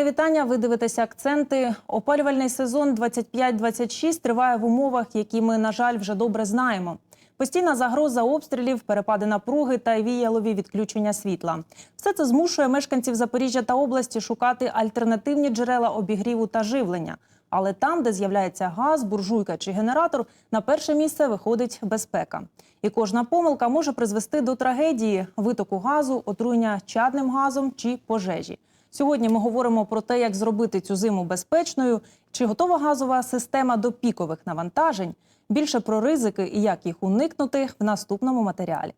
Мої вітання. Ви дивитеся акценти. Опалювальний сезон 25-26 триває в умовах, які ми, на жаль, вже добре знаємо. Постійна загроза обстрілів, перепади напруги та віялові відключення світла. Все це змушує мешканців Запоріжжя та області шукати альтернативні джерела обігріву та живлення. Але там, де з'являється газ, буржуйка чи генератор, на перше місце виходить безпека. І кожна помилка може призвести до трагедії витоку газу, отруєння чадним газом чи пожежі. Сьогодні ми говоримо про те, як зробити цю зиму безпечною, чи готова газова система до пікових навантажень. Більше про ризики і як їх уникнути в наступному матеріалі.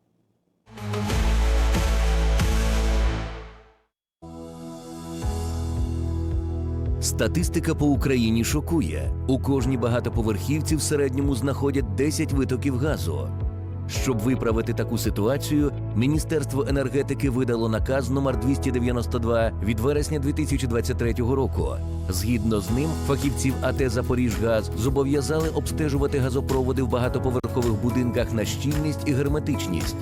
Статистика по Україні шокує. У кожній багатоповерхівці в середньому знаходять 10 витоків газу. Щоб виправити таку ситуацію, Міністерство енергетики видало наказ номер 292 від вересня 2023 року. Згідно з ним, фахівців АТ «Запоріжгаз» зобов'язали обстежувати газопроводи в багатоповерхових будинках на щільність і герметичність.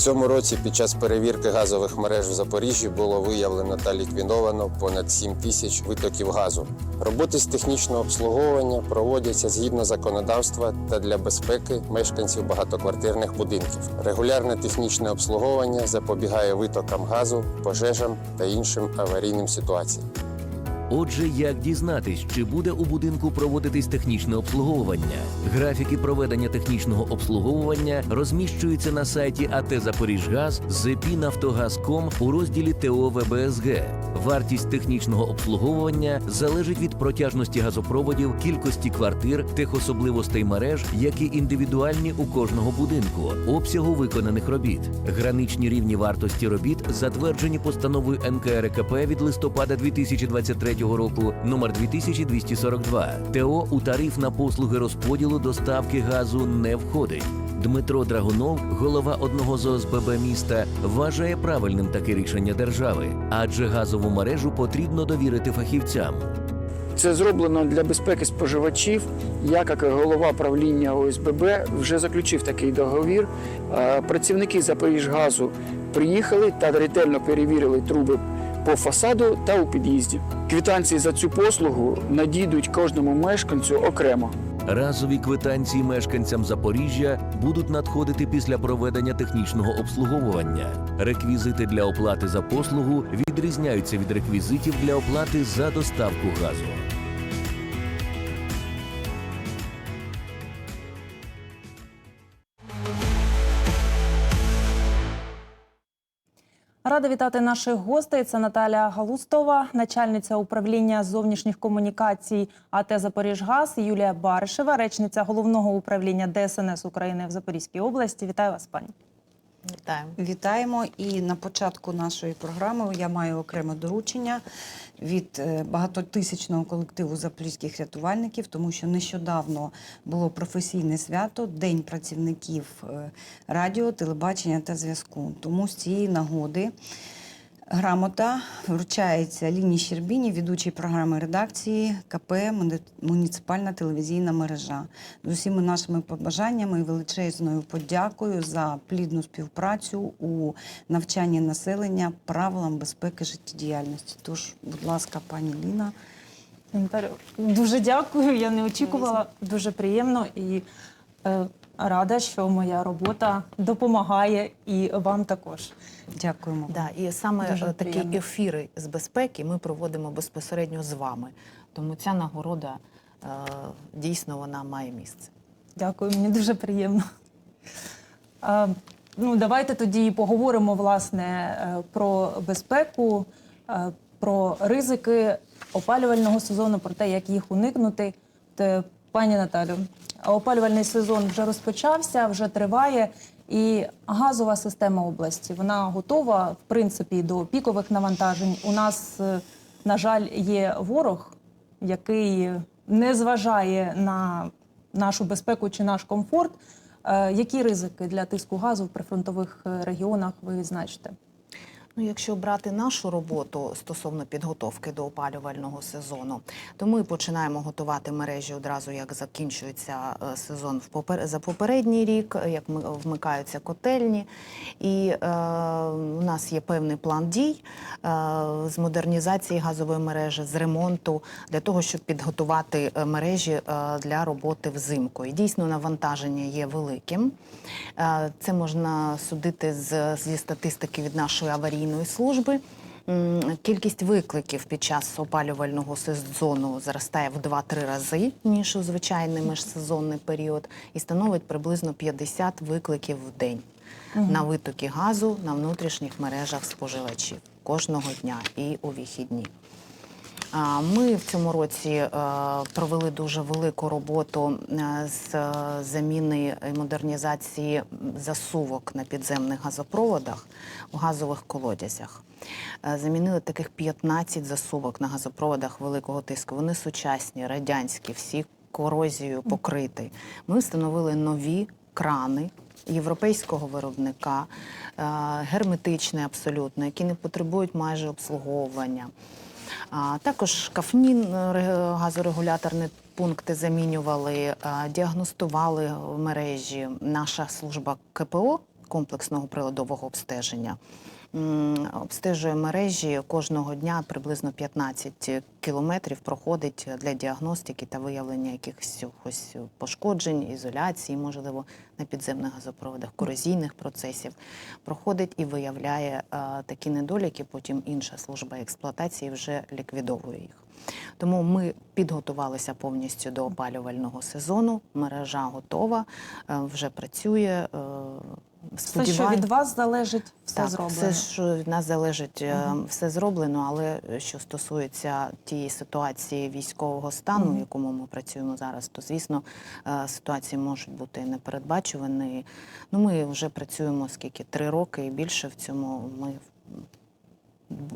Цьому році під час перевірки газових мереж в Запоріжжі було виявлено та ліквідовано понад 7 тисяч витоків газу. Роботи з технічного обслуговування проводяться згідно законодавства та для безпеки мешканців багатоквартирних будинків. Регулярне технічне обслуговування запобігає витокам газу, пожежам та іншим аварійним ситуаціям. Отже, як дізнатись, чи буде у будинку проводитись технічне обслуговування? Графіки проведення технічного обслуговування розміщуються на сайті АТ Запоріжгаз ЗПІ-Нафтогаз.Ком у розділі ТО ВБСГ. Вартість технічного обслуговування залежить від протяжності газопроводів, кількості квартир, техособливостей мереж, які індивідуальні у кожного будинку, обсягу виконаних робіт. Граничні рівні вартості робіт затверджені постановою НКРКП від листопада 2023 року номер 2242. ТО у тариф на послуги розподілу доставки газу не входить. Дмитро Драгунов, голова одного з ОСББ міста, вважає правильним таке рішення держави, адже газову мережу потрібно довірити фахівцям. Це зроблено для безпеки споживачів. Я, як голова правління ОСББ, вже заключив такий договір. Працівники Запоріжгазу приїхали та ретельно перевірили труби по фасаду та у під'їзді. Квитанції за цю послугу надійдуть кожному мешканцю окремо. Разові квитанції мешканцям Запоріжжя будуть надходити після проведення технічного обслуговування. Реквізити для оплати за послугу відрізняються від реквізитів для оплати за доставку газу. Рада вітати наших гостей. Це Наталя Галустова, начальниця управління зовнішніх комунікацій АТ Запоріжгаз, Юлія Баришева, речниця головного управління ДСНС України в Запорізькій області. Вітаю вас, пані. Вітаємо. Вітаємо. І на початку нашої програми я маю окреме доручення від е, багатотисячного колективу запорізьких рятувальників, тому що нещодавно було професійне свято День працівників е, радіо, телебачення та зв'язку. Тому з цієї нагоди. Грамота вручається Ліні Щербіні, ведучій програми редакції КП «Муни- Муніципальна телевізійна мережа. З усіма нашими побажаннями і величезною подякою за плідну співпрацю у навчанні населення правилам безпеки життєдіяльності. Тож, будь ласка, пані Ліна. Дуже дякую. Я не очікувала. Дуже приємно і е, рада, що моя робота допомагає і вам також. Дякуємо. Да, і саме Дуже е, такі приємно. ефіри з безпеки ми проводимо безпосередньо з вами. Тому ця нагорода е, дійсно вона має місце. Дякую, мені дуже приємно. А, ну, давайте тоді поговоримо власне е, про безпеку, е, про ризики опалювального сезону, про те, як їх уникнути. Те, пані Наталю, опалювальний сезон вже розпочався, вже триває. І газова система області вона готова в принципі до пікових навантажень. У нас, е, на жаль, є ворог, який не зважає на нашу безпеку чи наш комфорт. Е, Які ризики для тиску газу в прифронтових е, регіонах ви відзначите? Ну, якщо брати нашу роботу стосовно підготовки до опалювального сезону, то ми починаємо готувати мережі одразу, як закінчується е, сезон в попер... за попередній рік, як вмикаються котельні. І е, у нас є певний план дій е, з модернізації газової мережі, з ремонту для того, щоб підготувати е, мережі е, для роботи взимку. І дійсно навантаження є великим. Е, Це можна судити з, зі статистики від нашої аварійної служби. Кількість викликів під час опалювального сезону зростає в 2-3 рази, ніж у звичайний міжсезонний період, і становить приблизно 50 викликів в день на витоки газу на внутрішніх мережах споживачів кожного дня і у вихідні. Ми в цьому році е, провели дуже велику роботу е, з е, заміни і модернізації засувок на підземних газопроводах у газових колодязях. Замінили таких 15 засувок на газопроводах великого тиску. Вони сучасні, радянські, всі корозією покриті. Ми встановили нові крани європейського виробника, герметичні абсолютно, які не потребують майже обслуговування. А, Також кафнін е, ре- газорегуляторні пункти замінювали, діагностували в мережі наша служба КПО комплексного приладового обстеження. Обстежує мережі кожного дня приблизно 15 кілометрів проходить для діагностики та виявлення якихось пошкоджень, ізоляції, можливо, на підземних газопроводах, корозійних процесів. Проходить і виявляє е, такі недоліки. Потім інша служба експлуатації вже ліквідовує їх. Тому ми підготувалися повністю до опалювального сезону. Мережа готова, е, вже працює. Е, Все, що від вас залежить, все так, зроблено. все, що від нас залежить, е, все зроблено. Але що стосується тієї ситуації військового стану, в якому ми працюємо зараз, то звісно е, ситуації можуть бути непередбачувані. Ну, ми вже працюємо скільки три роки і більше в цьому. Ми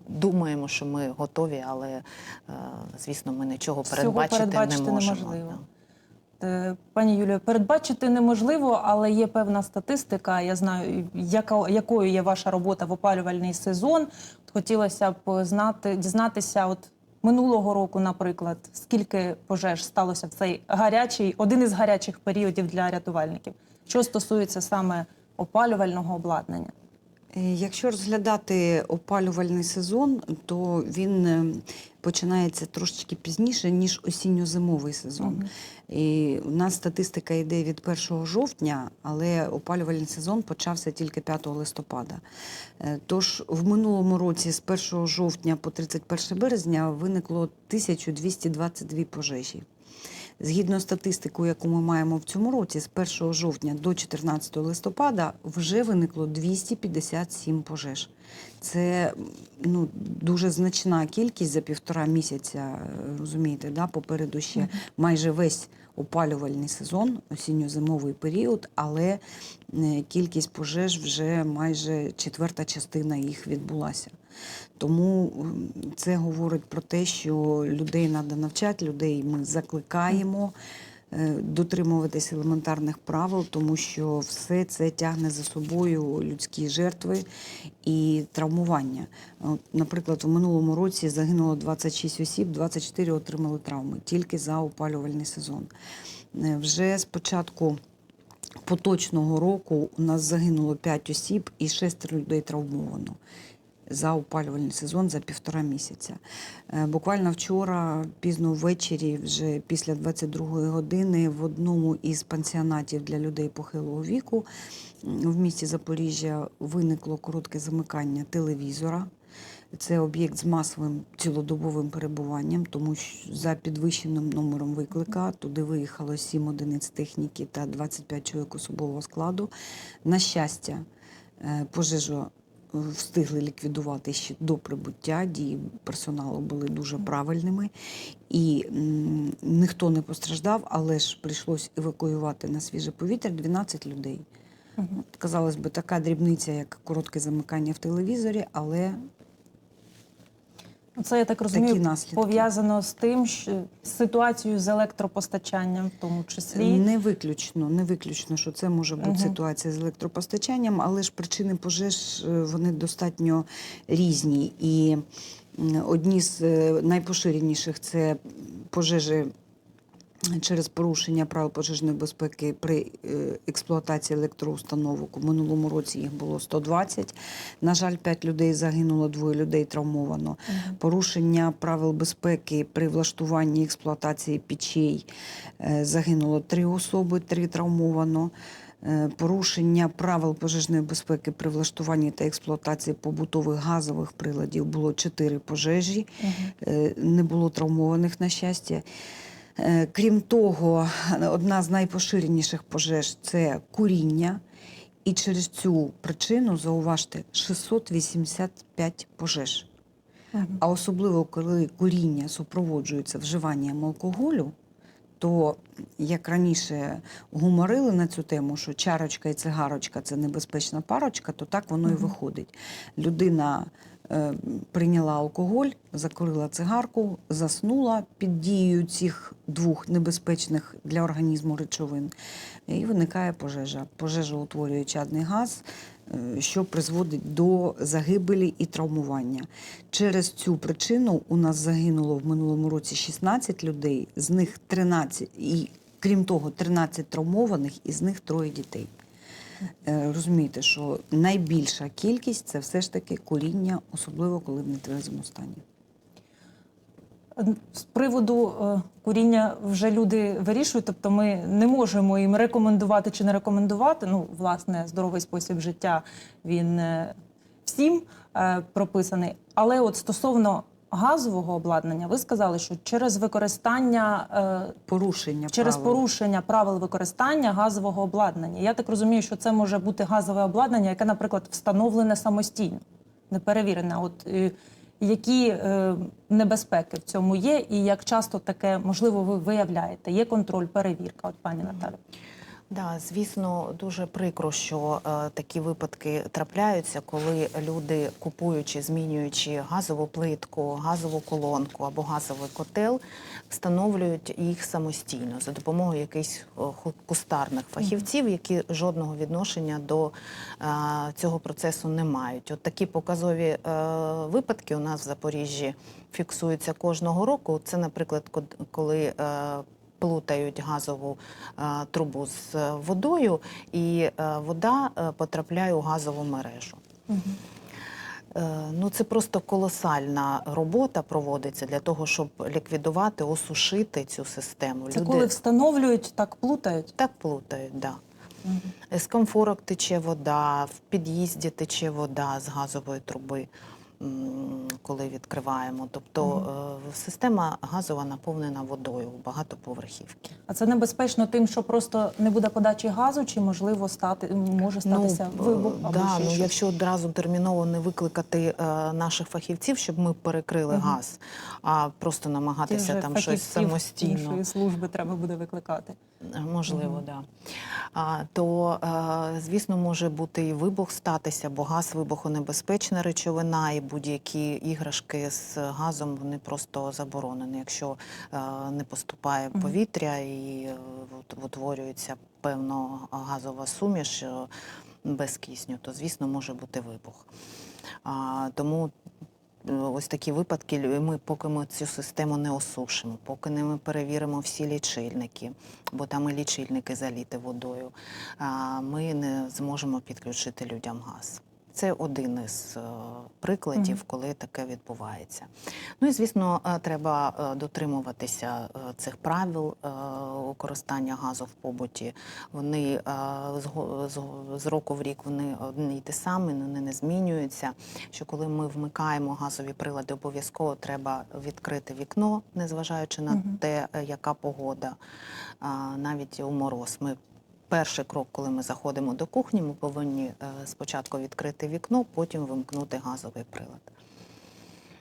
думаємо, що ми готові, але е, звісно, ми нічого Всього передбачити, передбачити не можемо. неможливо. Е, Пані Юлію, передбачити неможливо, але є певна статистика. Я знаю, яка, якою є ваша робота в опалювальний сезон. Хотілося б знати, дізнатися, от минулого року, наприклад, скільки пожеж сталося в цей гарячий, один із гарячих періодів для рятувальників, що стосується саме опалювального обладнання. Е, Якщо розглядати опалювальний сезон, то він е, починається трошечки пізніше, ніж осінньо-зимовий сезон. І у нас статистика йде від 1 жовтня, але опалювальний сезон почався тільки 5 листопада. Е, Тож в минулому році з 1 жовтня по 31 березня виникло 1222 пожежі. Згідно статистику, яку ми маємо в цьому році, з 1 жовтня до 14 листопада вже виникло 257 пожеж. Це ну, дуже значна кількість за півтора місяця, е, розумієте, да? попереду ще майже весь опалювальний сезон, осінньо-зимовий період, але е, кількість пожеж вже майже четверта частина їх відбулася. Тому це говорить про те, що людей треба навчати, людей ми закликаємо дотримуватись елементарних правил, тому що все це тягне за собою людські жертви і травмування. От, наприклад, у минулому році загинуло 26 осіб, 24 отримали травми тільки за опалювальний сезон. Е, Вже з початку поточного року у нас загинуло 5 осіб і 6 людей травмовано за опалювальний сезон за півтора місяця. Е, Буквально вчора, пізно ввечері, вже після 22-ї години, в одному із пансіонатів для людей похилого віку в місті Запоріжжя виникло коротке замикання телевізора. Це об'єкт з масовим цілодобовим перебуванням, тому що за підвищеним номером виклика туди виїхало 7 одиниць техніки та 25 чоловік особового складу. На щастя, е, пожежу встигли ліквідувати ще до прибуття. Дії персоналу були дуже правильними, і ніхто не постраждав, але ж прийшлось евакуювати на свіже повітря 12 людей. Казалось би, така дрібниця, як коротке замикання в телевізорі, але Це я так розумію, пов'язано з тим, що з ситуацією з електропостачанням, в тому числі. Не виключно, не виключно, що це може бути угу. ситуація з електропостачанням, але ж причини пожеж е, вони достатньо різні. І одні з е, найпоширеніших це пожежі. Через порушення правил пожежної безпеки при е, експлуатації електроустановок у минулому році їх було 120. На жаль, 5 людей загинуло, двоє людей травмовано. Порушення правил безпеки при влаштуванні експлуатації печей е, загинуло 3 особи, 3 травмовано. Е, Порушення правил пожежної безпеки при влаштуванні та експлуатації побутових газових приладів було 4 пожежі, Е, не було травмованих на щастя. Е, Крім того, одна з найпоширеніших пожеж це куріння. І через цю причину, зауважте, 685 пожеж. А особливо, коли куріння супроводжується вживанням алкоголю, то як раніше гуморили на цю тему, що чарочка і цигарочка це небезпечна парочка, то так воно і виходить. Людина прийняла алкоголь, закурила цигарку, заснула під дією цих двох небезпечних для організму речовин, і виникає пожежа. Пожежа утворює чадний газ, е, що призводить до загибелі і травмування. Через цю причину у нас загинуло в минулому році 16 людей, з них 13, і крім того, 13 травмованих, із них троє дітей. Е, Розумієте, що найбільша кількість це все ж таки куріння, особливо коли в нетверезому стані. З приводу е, куріння вже люди вирішують, тобто ми не можемо їм рекомендувати чи не рекомендувати. Ну, власне, здоровий спосіб життя він е, всім прописаний. Але от стосовно газового обладнання, ви сказали, що через використання е, Порушення через правил. порушення правил використання газового обладнання. Я так розумію, що це може бути газове обладнання, яке, наприклад, встановлене самостійно, не перевірене. От е, які е, небезпеки в цьому є, і як часто таке можливо ви виявляєте? Є контроль, перевірка, от пані Наталі. Да, звісно, дуже прикро, що е, такі випадки трапляються, коли люди, купуючи, змінюючи газову плитку, газову колонку або газовий котел, встановлюють їх самостійно за допомогою якихось е, кустарних фахівців, які жодного відношення до е, цього процесу не мають. От такі показові е, випадки у нас в Запоріжжі фіксуються кожного року. Це, наприклад, коли е, плутають газову е, трубу з е, водою, і е, вода потрапляє у газову мережу. Ну, це просто колосальна робота проводиться для того, щоб ліквідувати, осушити цю систему. Це коли встановлюють, так плутають. так плутають, да. З комфорок тече вода, в під'їзді тече вода з газової труби, коли відкриваємо. Тобто е, система газова наповнена водою у багатоповерхівки. А це небезпечно тим, що просто не буде подачі газу, чи можливо стати може статися ну, вибух або да, ще ну, щось? якщо одразу терміново не викликати е, наших фахівців, щоб ми перекрили Мгм. газ, а просто намагатися там щось самостійно. служби треба буде викликати. Можливо, Мгм. да. А, то, е, звісно, може бути і вибух статися, бо газ вибухонебезпечна речовина, і будь-які іграшки з газом вони просто заборонені. Якщо е, не поступає повітря і е, утворюється певно газова суміш е, без кисню, то звісно може бути вибух. А, тому ось такі випадки ми, поки ми цю систему не осушимо, поки не ми перевіримо всі лічильники, бо там і лічильники заліти водою, ми не зможемо підключити людям газ. Це один із е, прикладів, коли таке відбувається. Ну і звісно, е, треба е, дотримуватися цих правил використання газу в побуті. Вони з, року в рік вони одні й ті самі, вони не змінюються. Що коли ми вмикаємо газові прилади, обов'язково треба відкрити вікно, незважаючи на те, яка погода, навіть у мороз. Ми Перший крок, коли ми заходимо до кухні, ми повинні е, спочатку відкрити вікно, потім вимкнути газовий прилад.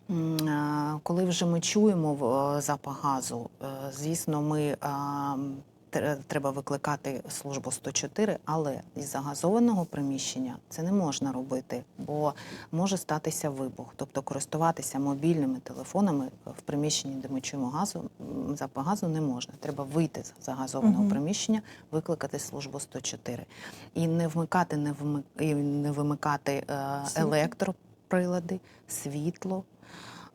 Е, Коли вже ми чуємо е, запах газу, звісно, ми треба викликати службу 104, але із загазованого приміщення це не можна робити, бо може статися вибух. Тобто користуватися мобільними телефонами в приміщенні, де ми чуємо газу, запах газу не можна. Треба вийти з загазованого Мгм. приміщення, викликати службу 104. І не вмикати, не, вмик... і не вимикати е, електроприлади, світло.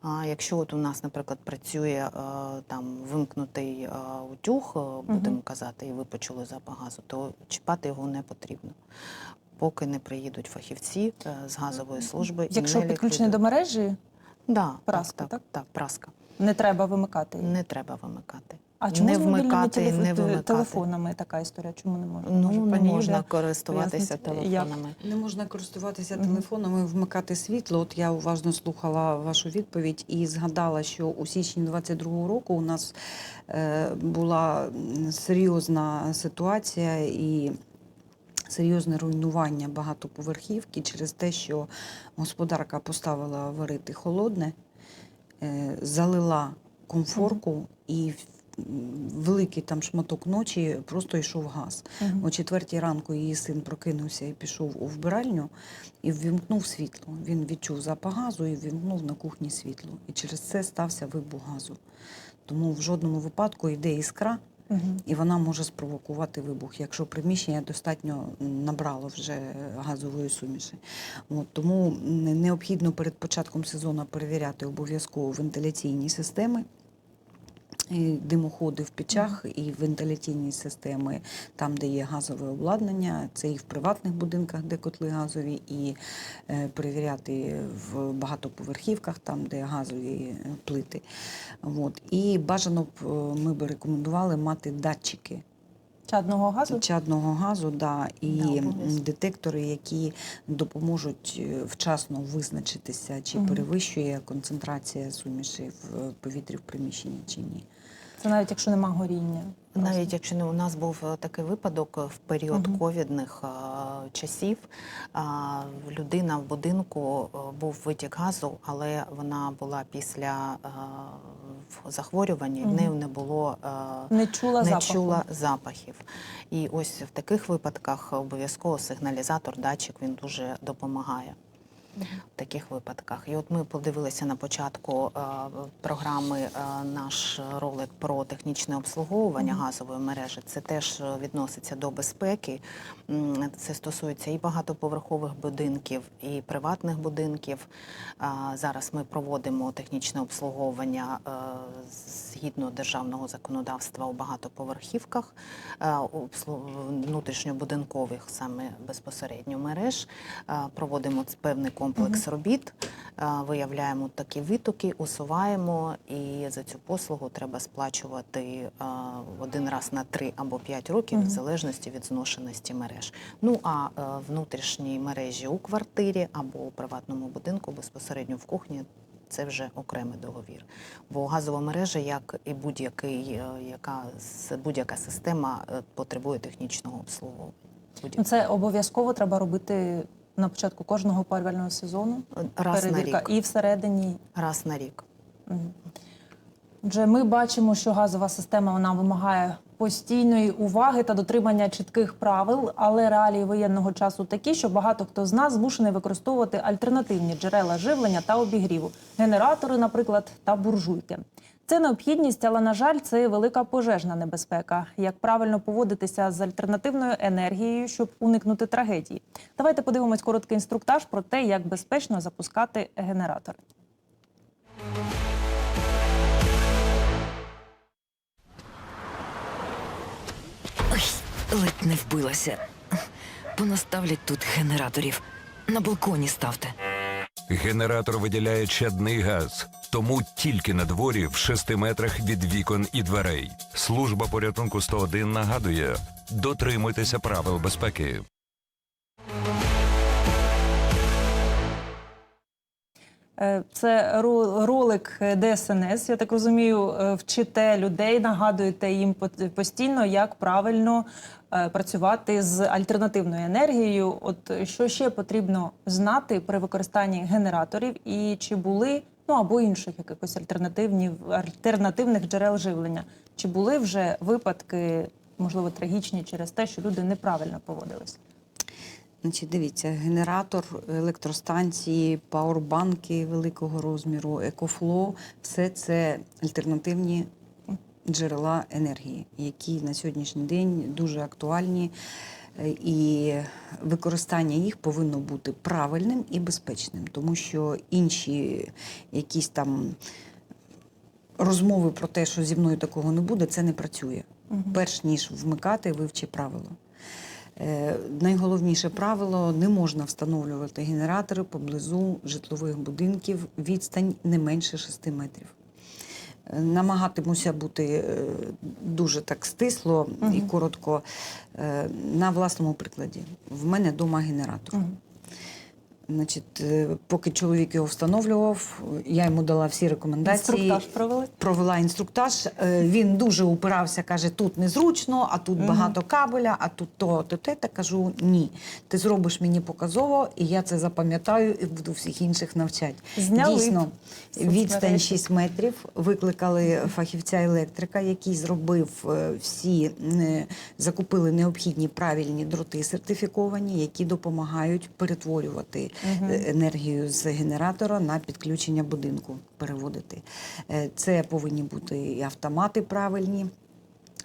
А якщо от у нас, наприклад, працює е, там вимкнутий е, утюг, е, будемо казати, і ви почули запах газу, то чіпати його не потрібно. Поки не приїдуть фахівці з газової служби. Якщо підключений до мережі, да, праска, так, так? так, праска. не треба вимикати. Не треба вимикати. А чому не з вмикати, телеф- не вимикати. телефонами така історія? Чому не можна? Ну, Може, не можна Юлія користуватися пояснить, як? телефонами. Не можна користуватися телефонами, вмикати світло. От я уважно слухала вашу відповідь і згадала, що у січні 22-го року у нас е, була серйозна ситуація і. Серйозне руйнування багатоповерхівки через те, що господарка поставила варити холодне, е, залила комфорку і великий там шматок ночі просто йшов газ. Мгм. О четвертій ранку її син прокинувся і пішов у вбиральню і ввімкнув світло. Він відчув запах газу і ввімкнув на кухні світло. І через це стався вибух газу. Тому в жодному випадку йде іскра, Мгм. і вона може спровокувати вибух, якщо приміщення достатньо набрало вже газової суміші. От, тому необхідно перед початком сезону перевіряти обов'язково вентиляційні системи. Димоходи в печах і вентиляційні системи там, де є газове обладнання, це і в приватних будинках, де котли газові, і е, перевіряти в багатоповерхівках, там, де газові е, плити. От. І бажано б е, ми би рекомендували мати датчики Чадного газу? чадного газу, да, і Да, детектори, які допоможуть вчасно визначитися, чи Мгм. перевищує концентрація суміші в повітрі в приміщенні чи ні. Це навіть якщо нема горіння. Просто. Навіть якщо не у нас був е, такий випадок е, в період Мгм. ковідних е, часів, а, людина в будинку е, був витік газу, але вона була після в- захворювання, і в неї не було е, не чула не чула запахів. І ось в таких випадках обов'язково сигналізатор, датчик він дуже допомагає. В таких випадках. І от ми подивилися на початку е, програми е, наш ролик про технічне обслуговування газової мережі. Це теж е, відноситься до безпеки. Це стосується і багатоповерхових будинків, і приватних будинків. Зараз ми проводимо технічне обслуговування згідно державного законодавства у багатоповерхівках, внутрішньобудинкових саме безпосередньо мереж. Проводимо певний комплекс робіт, е, виявляємо такі витоки, усуваємо, і за цю послугу треба сплачувати е, один раз на три або п'ять років, в залежності від зношеності мереж. Ну а е, внутрішній мережі у квартирі або у приватному будинку безпосередньо в кухні. Це вже окремий договір. Бо газова мережа, як і будь-який, яка будь-яка система потребує технічного обслуговування. Ну, Це обов'язково треба робити на початку кожного опалювального сезону. Раз на Перевірка рік. і всередині. Раз на рік. Мгм. Отже, ми бачимо, що газова система вона вимагає постійної уваги та дотримання чітких правил, але реалії воєнного часу такі, що багато хто з нас змушений використовувати альтернативні джерела живлення та обігріву, генератори, наприклад, та буржуйки. Це необхідність, але на жаль, це велика пожежна небезпека. Як правильно поводитися з альтернативною енергією, щоб уникнути трагедії? Давайте подивимось короткий інструктаж про те, як безпечно запускати генератори. Ой, ледь не вбилася. Понаставлять тут генераторів. На балконі ставте. Генератор виділяє чадний газ, тому тільки на дворі в 6 метрах від вікон і дверей. Служба порятунку 101 нагадує: дотримуйтеся правил безпеки. Е, Це ро- ролик ДСНС. Я так розумію, е, вчите людей, нагадуєте їм постійно, як правильно е, працювати з альтернативною енергією. От що ще потрібно знати при використанні генераторів, і чи були ну або інших якихось альтернативні альтернативних джерел живлення? Чи були вже випадки можливо трагічні через те, що люди неправильно поводились? Значить, дивіться, генератор, електростанції, пауербанки великого розміру, екофло все це альтернативні джерела енергії, які на сьогоднішній день дуже актуальні, е, і використання їх повинно бути правильним і безпечним, тому що інші якісь там розмови про те, що зі мною такого не буде, це не працює. Перш ніж вмикати, вивчи правило. Е, Найголовніше правило не можна встановлювати генератори поблизу житлових будинків відстань не менше 6 метрів. Намагатимуся бути е, дуже так стисло і коротко е, на власному прикладі. В мене вдома генератор. Значить, е, поки чоловік його встановлював, я йому дала всі рекомендації Інструктаж провели? провела інструктаж. Е, Він дуже упирався, каже: тут незручно, а тут багато кабеля, а тут то, то те. Та кажу, ні. Ти зробиш мені показово, і я це запам'ятаю і буду всіх інших навчати. Зняли Дійсно, відстань соцмережі. 6 метрів. Викликали фахівця електрика, який зробив е, всі, закупили необхідні правильні дроти сертифіковані, які допомагають перетворювати енергію з генератора на підключення будинку, переводити. Е, Це повинні бути і автомати правильні.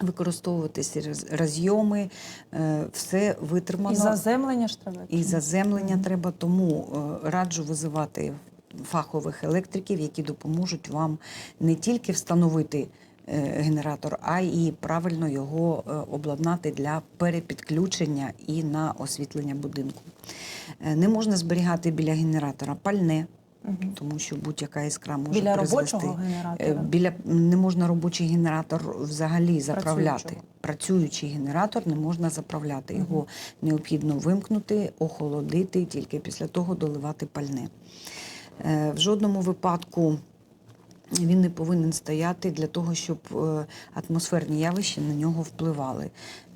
Використовуватися розйоми, е, все витримано. І заземлення ж треба. І заземлення треба, тому е, раджу визивати фахових електриків, які допоможуть вам не тільки встановити е, генератор, а й правильно його е, обладнати для перепідключення і на освітлення будинку. Е, Не можна зберігати біля генератора пальне. Тому що будь-яка іскра може Біля призвести. робочого генератора? Е, Біля не можна робочий генератор взагалі заправляти. Працюючого. Працюючий генератор не можна заправляти. Його необхідно вимкнути, охолодити, і тільки після того доливати пальне. Е, В жодному випадку він не повинен стояти для того, щоб е, атмосферні явища на нього впливали.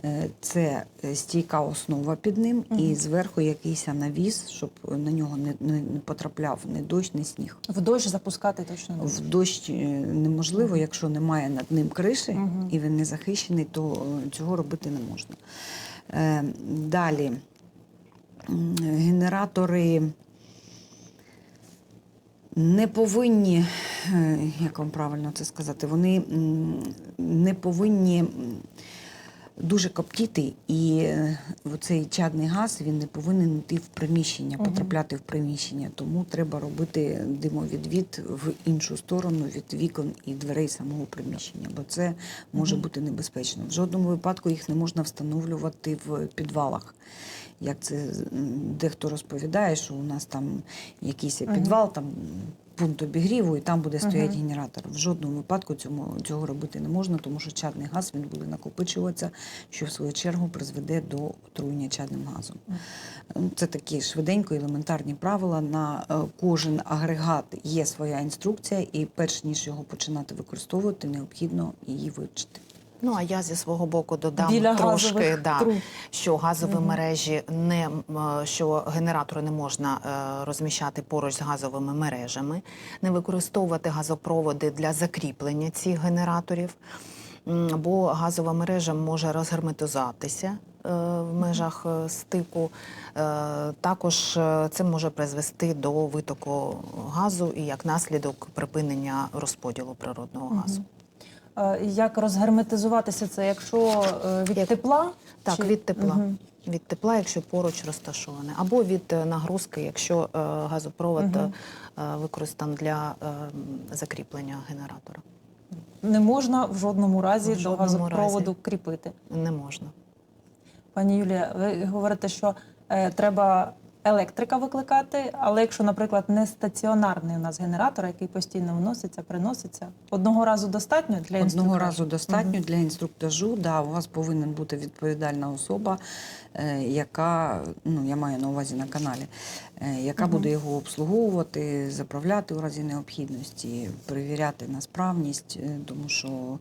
Е, Це е, стійка основа під ним і зверху якийсь навіс, щоб на нього не, не, не потрапляв ні дощ, ні сніг. В дощ запускати точно не В дощ неможливо, якщо немає над ним криші Мгм. і він не захищений, то цього робити не можна. Далі генератори не повинні, е, як вам правильно це сказати, вони не повинні дуже коптіти, і е, цей чадний газ він не повинен йти в приміщення, потрапляти в приміщення. Тому треба робити димовідвід в іншу сторону від вікон і дверей самого приміщення, бо це може бути небезпечно. В жодному випадку їх не можна встановлювати в підвалах. Як це дехто розповідає, що у нас там якийсь підвал, там пункт обігріву, і там буде стояти генератор. В жодному випадку цьому, цього робити не можна, тому що чадний газ він буде накопичуватися, що в свою чергу призведе до отруєння чадним газом. Це такі швиденько елементарні правила. На е, кожен агрегат є своя інструкція, і перш ніж його починати використовувати, необхідно її вивчити. Ну а я зі свого боку додам Біля трошки, да, труб. що газові мережі не е, що генератори не можна е, розміщати поруч з газовими мережами, не використовувати газопроводи для закріплення цих генераторів. Бо газова мережа може розгерметизуватися е, в межах стику. Також це може призвести до витоку газу і як наслідок припинення розподілу природного газу. Е, Як розгерметизуватися це, якщо е, від Як- тепла? Так, Чи- від тепла. Мгм. Від тепла, якщо поруч розташоване, або від е, нагрузки, якщо е, газопровод Мгм. е, використаний для е, закріплення генератора. Не можна в жодному разі В до газопроводу разі. кріпити. Не можна. Пані Юлія, ви говорите, що е, треба електрика викликати, але якщо, наприклад, не стаціонарний у нас генератор, який постійно вноситься, приноситься, одного разу достатньо для Одного разу достатньо для інструктажу. Да, у вас повинна бути відповідальна особа, е, яка ну я маю на увазі на каналі, е, яка буде його обслуговувати, заправляти у разі необхідності, перевіряти на справність, е, тому що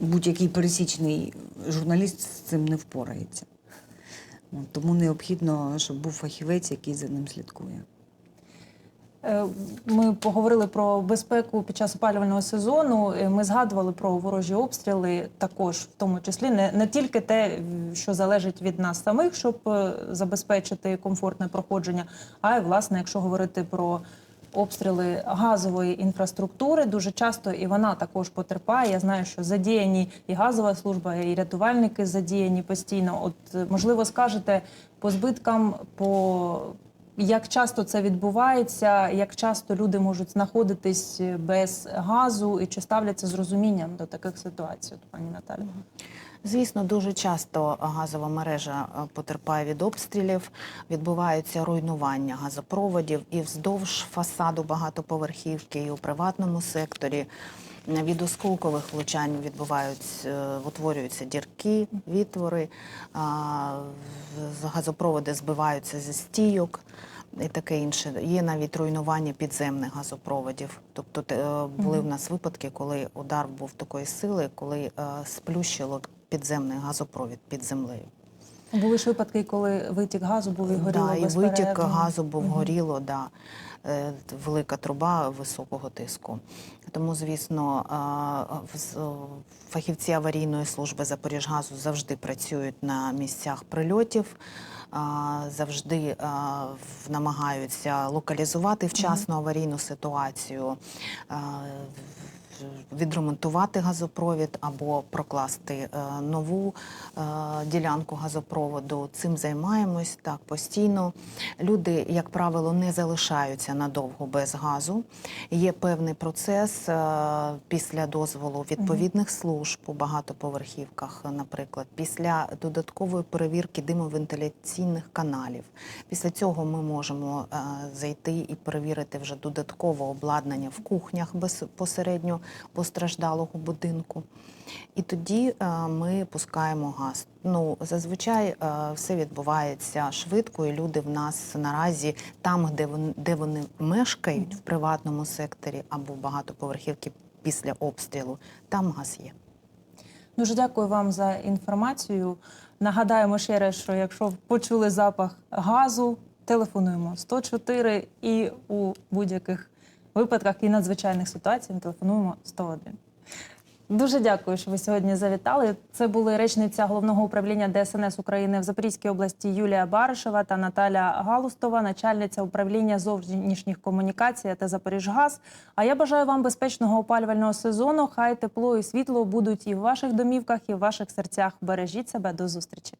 будь-який пересічний журналіст з цим не впорається. Тому необхідно, щоб був фахівець, який за ним слідкує. Е, Ми поговорили про безпеку під час опалювального сезону. Е, Ми згадували про ворожі обстріли, також в тому числі не, не тільки те, що залежить від нас самих, щоб е, забезпечити комфортне проходження, а й власне, якщо говорити про обстріли газової інфраструктури, дуже часто і вона також потерпає. Я знаю, що задіяні і газова служба, і рятувальники задіяні постійно. От е, можливо, скажете по збиткам, по як часто це відбувається, як часто люди можуть знаходитись без газу і чи ставляться з розумінням до таких ситуацій, от, пані Наталі? Звісно, дуже часто газова мережа е, потерпає від обстрілів, відбуваються руйнування газопроводів і вздовж фасаду багатоповерхівки, і у приватному секторі. Від осколкових влучань відбуваються, е, утворюються дірки, відтвори, газопроводи збиваються зі стійок і таке інше. Є навіть руйнування підземних газопроводів. Тобто е, були в нас випадки, коли удар був такої сили, коли сплющило підземний газопровід під землею. Були ж випадки, коли витік газу був і горіло да, і витік газу був Мгм. горіло, да. Велика труба високого тиску. Тому, звісно, фахівці аварійної служби Запоріжгазу завжди працюють на місцях прильотів, завжди намагаються локалізувати вчасно аварійну ситуацію. Відремонтувати газопровід або прокласти е, нову е, ділянку газопроводу. Цим займаємось так постійно. Люди, як правило, не залишаються надовго без газу. Є певний процес е, після дозволу відповідних служб у багатоповерхівках, наприклад, після додаткової перевірки димовентиляційних каналів. Після цього ми можемо зайти і перевірити вже додаткове обладнання в кухнях безпосередньо постраждалого будинку. І тоді е, ми пускаємо газ. Ну зазвичай е, все відбувається швидко, і люди в нас наразі там, де вони, де вони мешкають, в приватному секторі або багатоповерхівки після обстрілу, там газ є. Дуже дякую вам за інформацію. Нагадаємо ще раз, що якщо почули запах газу, телефонуємо 104 і у будь-яких випадках і надзвичайних ситуаціях телефонуємо 101. Дуже дякую, що ви сьогодні завітали. Це були речниця головного управління ДСНС України в Запорізькій області Юлія Баришева та Наталя Галустова, начальниця управління зовнішніх комунікацій та Запоріжгаз. А я бажаю вам безпечного опалювального сезону. Хай тепло і світло будуть і в ваших домівках, і в ваших серцях. Бережіть себе до зустрічі.